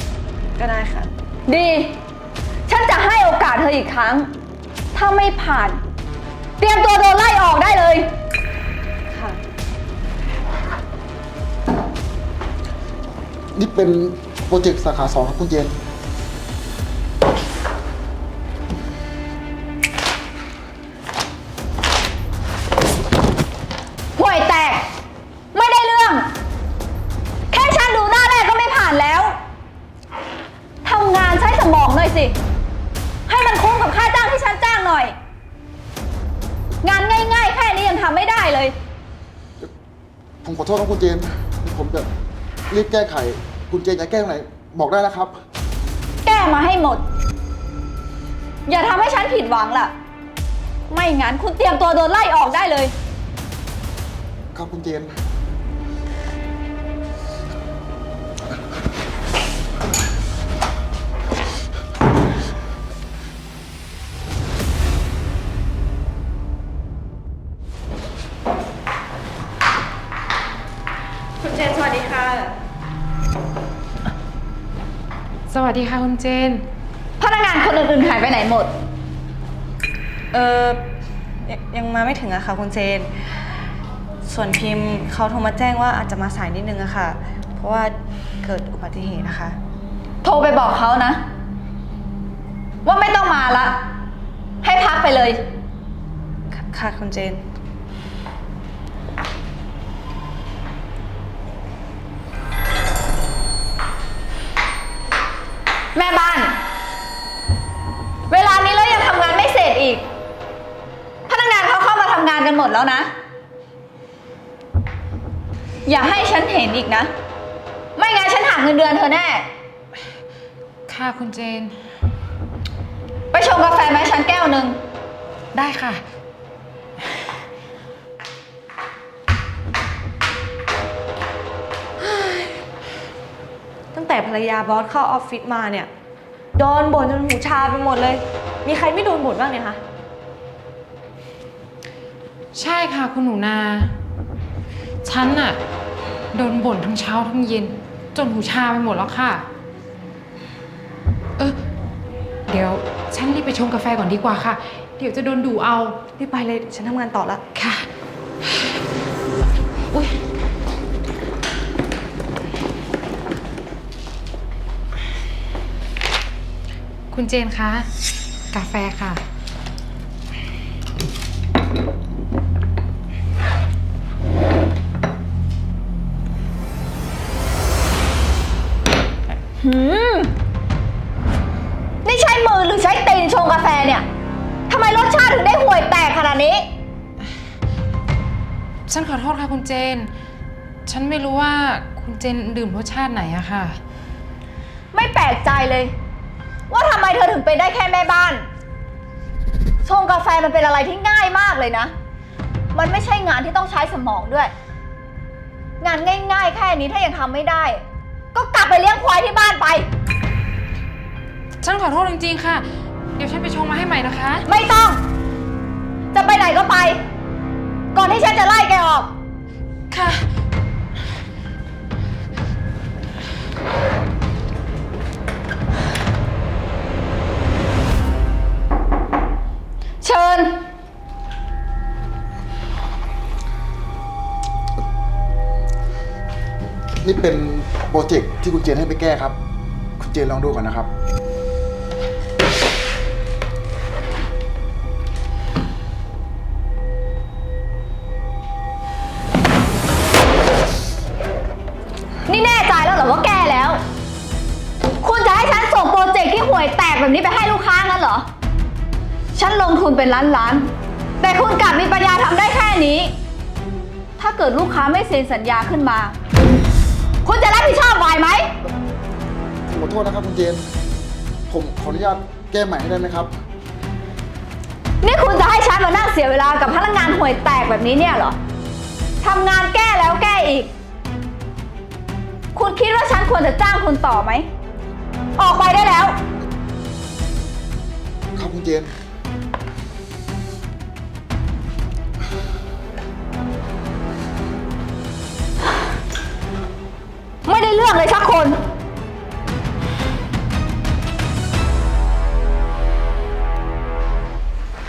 กลับไปแก้ก็ได้ค่ะ ดี ฉันจะให้โอกาสเธออีกครั้ง ถ้าไม่ผ่าน เตรียมตัวโดนไล่ออกได้เลย ค่ะ นี่เป็นโปรเจกต์สาขาสองครับคุณเจน เจน ผมจะรีบแก้ไข คุณเจนจะแก้ตรงไหน บอกได้นะครับ แก้มาให้หมด อย่าทำให้ฉันผิดหวังล่ะ ไม่งั้นคุณเตรียมตัวโดนไล่ออกได้เลย ครับคุณเจน คุณเจนสวัสดีค่ะ สวัสดีค่ะคุณเจน พนักงานคนอื่นๆหายไปไหนหมด เออยังยังมาไม่ถึงอะค่ะคุณเจน ส่วนพิมพ์เขาโทรมาแจ้งว่าอาจจะมาสายนิดนึงอะค่ะ เพราะว่าเกิดอุบัติเหตุนะคะ โทรไปบอกเขานะ ว่าไม่ต้องมาละ ให้พักไปเลย ค่ะค่ะคุณเจน แม่บ้าน เวลานี้แล้วยังทำงานไม่เสร็จอีก พนักงานเขาเข้ามาทำงานกันหมดแล้วนะ อย่าให้ฉันเห็นอีกนะ ไม่งั้นฉันหักเงินเดือนเธอแน่ ค่ะคุณเจน ไปชงกาแฟไหมฉันแก้วหนึ่ง ได้ค่ะ แต่ภรรยาบอสเข้าออฟฟิศมาเนี่ยโดนบ่นจนหูชาไปหมดเลย มีใครไม่โดนบ่นบ้างเนี่ยคะ ใช่ค่ะคุณหนูนา ฉันน่ะ โดนบ่นทั้งเช้าทั้งเย็น จนหูชาไปหมดแล้วค่ะ เออเดี๋ยวฉันรีบไปชงกาแฟก่อนดีกว่าค่ะ เดี๋ยวจะโดนดูเอา รีบไปเลย ฉันทำงานต่อละ ค่ะ คุณเจนคะ กาแฟค่ะ หืม นี่ใช้มือหรือใช้ตีนชงกาแฟเนี่ย ทำไมรสชาติถึงได้ห่วยแตกขนาดนี้ ฉันขอโทษค่ะคุณเจน ฉันไม่รู้ว่าคุณเจนดื่มรสชาติไหนอะค่ะ ไม่แปลกใจเลย ว่าทำไมเธอถึงเป็นได้แค่แม่บ้าน ชงกาแฟมันเป็นอะไรที่ง่ายมากเลยนะ มันไม่ใช่งานที่ต้องใช้สมองด้วย งานง่าย ๆ แค่นี้ถ้ายังทำไม่ได้ ก็กลับไปเลี้ยงควายที่บ้านไป ฉันขอโทษจริงๆค่ะ เดี๋ยวฉันไปชงมาให้ใหม่นะคะ ไม่ต้อง จะไปไหนก็ไป ก่อนที่ฉันจะไล่แกออก ค่ะ นี่เป็นโปรเจกต์ที่คุณเจนให้ไปแก้ครับ คุณเจนลองดูก่อนนะครับ นี่แน่ใจแล้วเหรอว่าแก้แล้ว คุณจะให้ฉันส่งโปรเจกต์ที่ห่วยแตกแบบนี้ไปให้ลูกค้างั้นเหรอ ฉันลงทุนเป็นล้านล้านๆแต่คุณกลับมีปัญญาทำได้แค่นี้ ถ้าเกิดลูกค้าไม่เซ็นสัญญาขึ้นมา คุณจะรับผิดชอบไหวไหม ผมขอโทษนะครับคุณเจน ผมขออนุญาตแก้ใหม่ให้ได้ไหมครับ นี่คุณจะให้ฉันมานั่งเสียเวลากับพนักงานห่วยแตกแบบนี้เนี่ยเหรอทำงานแก้แล้วแก้อีก คุณคิดว่าฉันควรจะจ้างคุณต่อไหม ออกไปได้แล้ว ครับคุณเจน ลืองเลยสักคน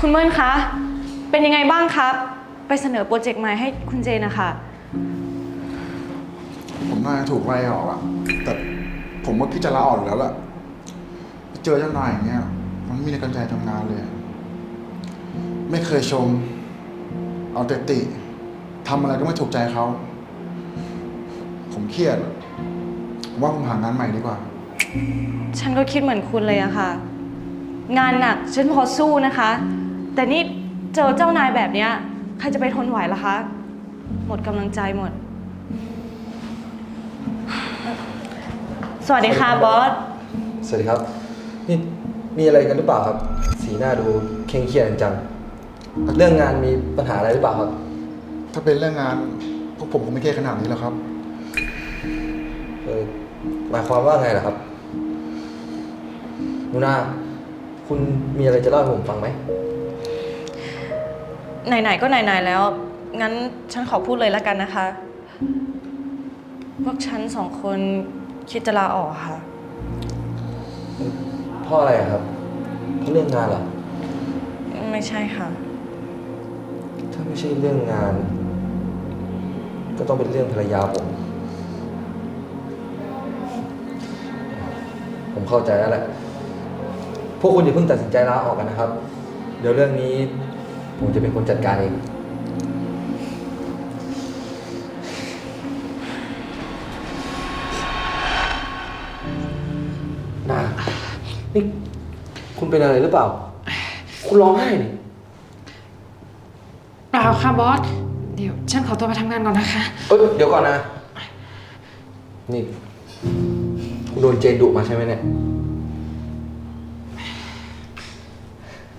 คุณเมินคะ เป็นยังไงบ้างครับ ไปเสนอโปรเจกต์ใหม่ให้คุณเจนนะคะผมน่าถูกไล่ออกอะแต่ผมว่าพี่จะลาออกอยู่แล้วล่ะ เจอเจ้านายอย่างเงี้ย มันมีในกำลังใจทำงานเลย ไม่เคยชม เอาแต่ติทำอะไรก็ไม่ถูกใจเขา ผมเครียด ผมว่าผมหางานใหม่ดีกว่า ฉันก็คิดเหมือนคุณเลยอะค่ะ งานหนักฉันพอสู้นะคะ แต่นี่เจอเจ้านายแบบเนี้ยใครจะไปทนไหวล่ะคะ หมดกำลังใจหมด สวัสดีค่ะบอส สวัสดีครับ นี่มีอะไรกันหรือเปล่าครับ สีหน้าดูเคร่งเครียดจัง เรื่องงานมีปัญหาอะไรหรือเปล่าครับ ถ้าเป็นเรื่องงานพวกผมคงไม่เครียดขนาดนี้แล้วครับเออ หมายความว่าไงล่ะครับนูนาคุณมีอะไรจะเล่าให้ผมฟังไหม ไหนๆก็ไหนๆแล้ว งั้นฉันขอพูดเลยละกันนะคะ พวกฉันสองคนคิดจะลาออกค่ะ เพราะอะไรอะครับ เพราะเรื่องงานเหรอ ไม่ใช่ค่ะ ถ้าไม่ใช่เรื่องงาน ก็ต้องเป็นเรื่องภรรยาผ ผมเข้าใจแล้วแหละ พวกคุณอย่าเพิ่งตัดสินใจลาออกกันนะครับ เดี๋ยวเรื่องนี้ ผมจะเป็นคนจัดการเอง นานี่คุณเป็นอะไรหรือเปล่า คุณร้องไห้นี่ เปล่าค่ะบอส เดี๋ยวฉันขอตัวไปทำงานก่อนนะคะ เอ้ยเดี๋ยวก่อนนะ นี่คุณโดนเจนดุมาใช่ไหมเนี่ย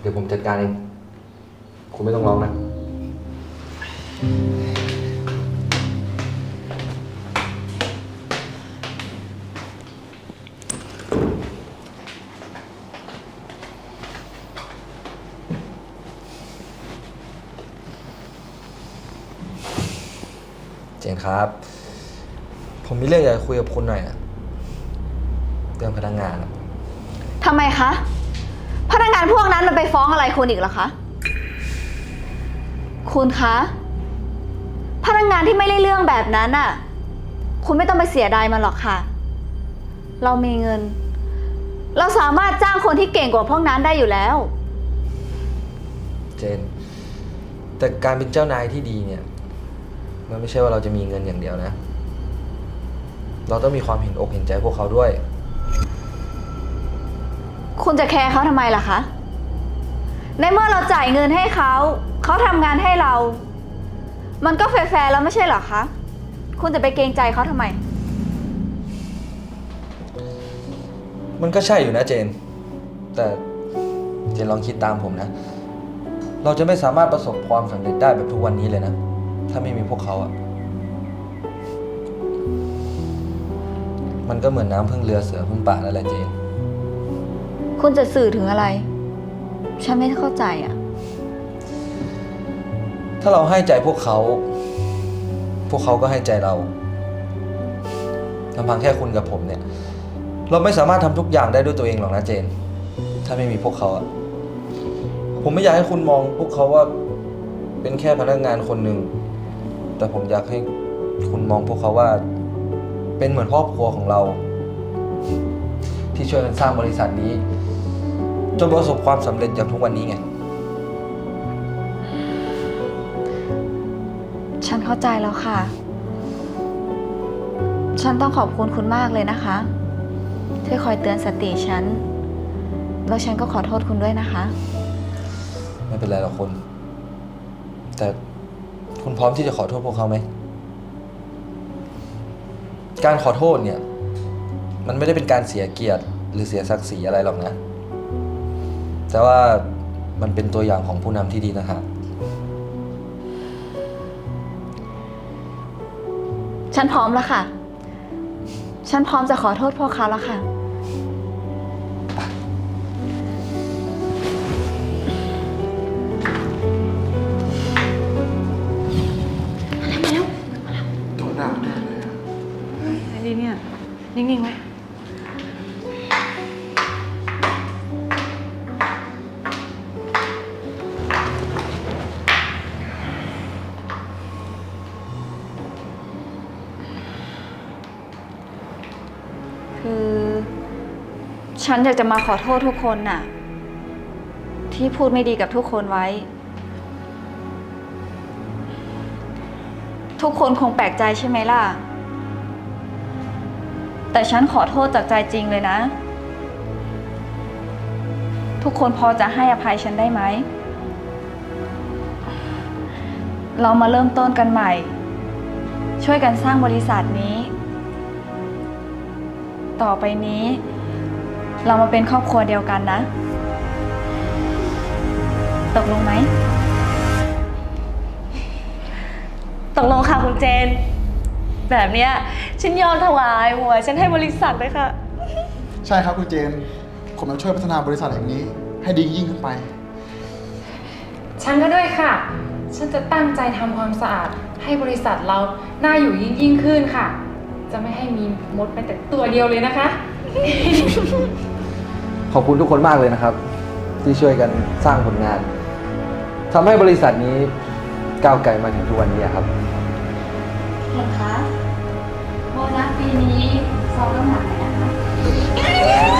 เดี๋ยวผมจัดการเอง คุณไม่ต้องร้องนะ เจนครับ ผมมีเรื่องอยากจะคุยกับคุณหน่อยอะ เรื่องพนักงานอะทำไมคะ พนักงานพวกนั้นมันไปฟ้องอะไรคุณอีกเหรอคะ คุณคะ พนักงานที่ไม่ได้เรื่องแบบนั้นน่ะ คุณไม่ต้องไปเสียดายมันหรอกค่ะ เรามีเงิน เราสามารถจ้างคนที่เก่งกว่าพวกนั้นได้อยู่แล้ว เจน แต่การเป็นเจ้านายที่ดีเนี่ย มันไม่ใช่ว่าเราจะมีเงินอย่างเดียวนะ เราต้องมีความเห็นอกเห็นใจพวกเขาด้วย คุณจะแคร์เขาทำไมล่ะคะ ในเมื่อเราจ่ายเงินให้เขา เขาทำงานให้เรา มันก็แฟร์ๆแล้วไม่ใช่เหรอคะ คุณจะไปเกรงใจเขาทำไม มันก็ใช่อยู่นะเจน แต่เจนลองคิดตามผมนะ เราจะไม่สามารถประสบความสำเร็จได้แบบทุกวันนี้เลยนะ ถ้าไม่มีพวกเขาอะมันก็เหมือนน้ำพึ่งเรือเสือพึ่งป่านั่นแหละเจน คุณจะสื่อถึงอะไร ฉันไม่เข้าใจอะ ถ้าเราให้ใจพวกเขา พวกเขาก็ให้ใจเราลำพังแค่คุณกับผมเนี่ย เราไม่สามารถทำทุกอย่างได้ด้วยตัวเองหรอกนะเจน ถ้าไม่มีพวกเขาอะผมไม่อยากให้คุณมองพวกเขาว่าเป็นแค่พนักงานคนหนึ่ง แต่ผมอยากให้คุณมองพวกเขาว่า เป็นเหมือนครอบครัวของเรา ที่ช่วยกันสร้างบริษัทนี้ จนประสบความสำเร็จอย่างทุกวันนี้ไง ฉันเข้าใจแล้วค่ะ ฉันต้องขอบคุณคุณมากเลยนะคะ ที่คอยเตือนสติฉัน แล้วฉันก็ขอโทษคุณด้วยนะคะ ไม่เป็นไรหรอกคุณ แต่คุณพร้อมที่จะขอโทษพวกเขาไหม การขอโทษเนี่ย มันไม่ได้เป็นการเสียเกียรติ หรือเสียศักดิ์ศรีอะไรหรอกนะ แต่ว่ามันเป็นตัวอย่างของผู้นำที่ดีนะฮะฉันพร้อมแล้วค่ะ ฉันพร้อมจะขอโทษพวกเขาแล้วค่ะ โดนด่าแน่เลยอะไอ้นี่เนี่ย นิ่งๆไว้ ฉันอยากจะมาขอโทษทุกคนน่ะ ที่พูดไม่ดีกับทุกคนไว้ ทุกคนคงแปลกใจใช่ไหมล่ะ แต่ฉันขอโทษจากใจจริงเลยนะ ทุกคนพอจะให้อภัยฉันได้ไหม เรามาเริ่มต้นกันใหม่ ช่วยกันสร้างบริษัทนี้ ต่อไปนี้ เรามาเป็นครอบครัวเดียวกันนะ ตกลงไหม ตกลงค่ะคุณเจน แบบเนี้ยฉันยอมถวายหัว ฉันให้บริษัทเลยค่ะ ใช่ครับคุณเจนผมจะช่วยพัฒนาบริษัทแห่งนี้ ให้ดียิ่งขึ้นไป ฉันก็ด้วยค่ะ ฉันจะตั้งใจทำความสะอาด ให้บริษัทเราน่าอยู่ยิ่งยิ่งขึ้นค่ะ จะไม่ให้มีมดแม้แต่ตัวเดียวเลยนะคะ ขอบคุณทุกคนมากเลยนะครับ ที่ช่วยกันสร้างผลงานทำให้บริษัทนี้ก้าวไกลมาถึงทุกวันนี้ครับเห็นคะโบนัสปีนี้ซองน้ำหนักไหนนะคะ